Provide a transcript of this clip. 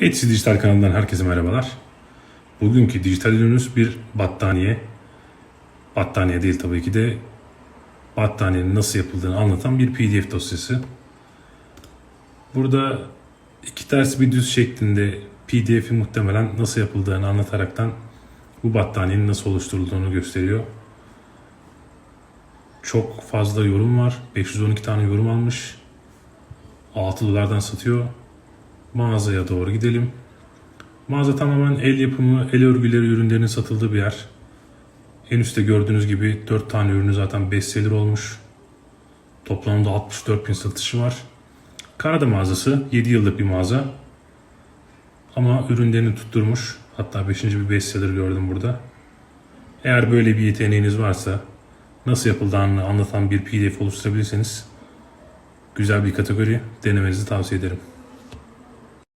Etsy Dijital kanalından herkese merhabalar. Bugünkü dijital ürünümüz bir battaniye. Battaniye değil tabii ki de battaniyenin nasıl yapıldığını anlatan bir PDF dosyası. Burada iki ters bir düz şeklinde PDF'i muhtemelen nasıl yapıldığını anlataraktan bu battaniyenin nasıl oluşturulduğunu gösteriyor. Çok fazla yorum var. 512 tane yorum almış. 6 dolardan satıyor. Mağazaya doğru gidelim. Mağaza tamamen el yapımı, el örgüleri ürünlerinin satıldığı bir yer. En üstte gördüğünüz gibi 4 tane ürünü zaten bestseller olmuş. Toplamda 64 bin satışı var. Kanada mağazası 7 yıllık bir mağaza. Ama ürünlerini tutturmuş. Hatta 5. bir bestseller gördüm burada. Eğer böyle bir yeteneğiniz varsa nasıl yapıldığını anlatan bir pdf oluşturabilirseniz güzel bir kategori denemenizi tavsiye ederim.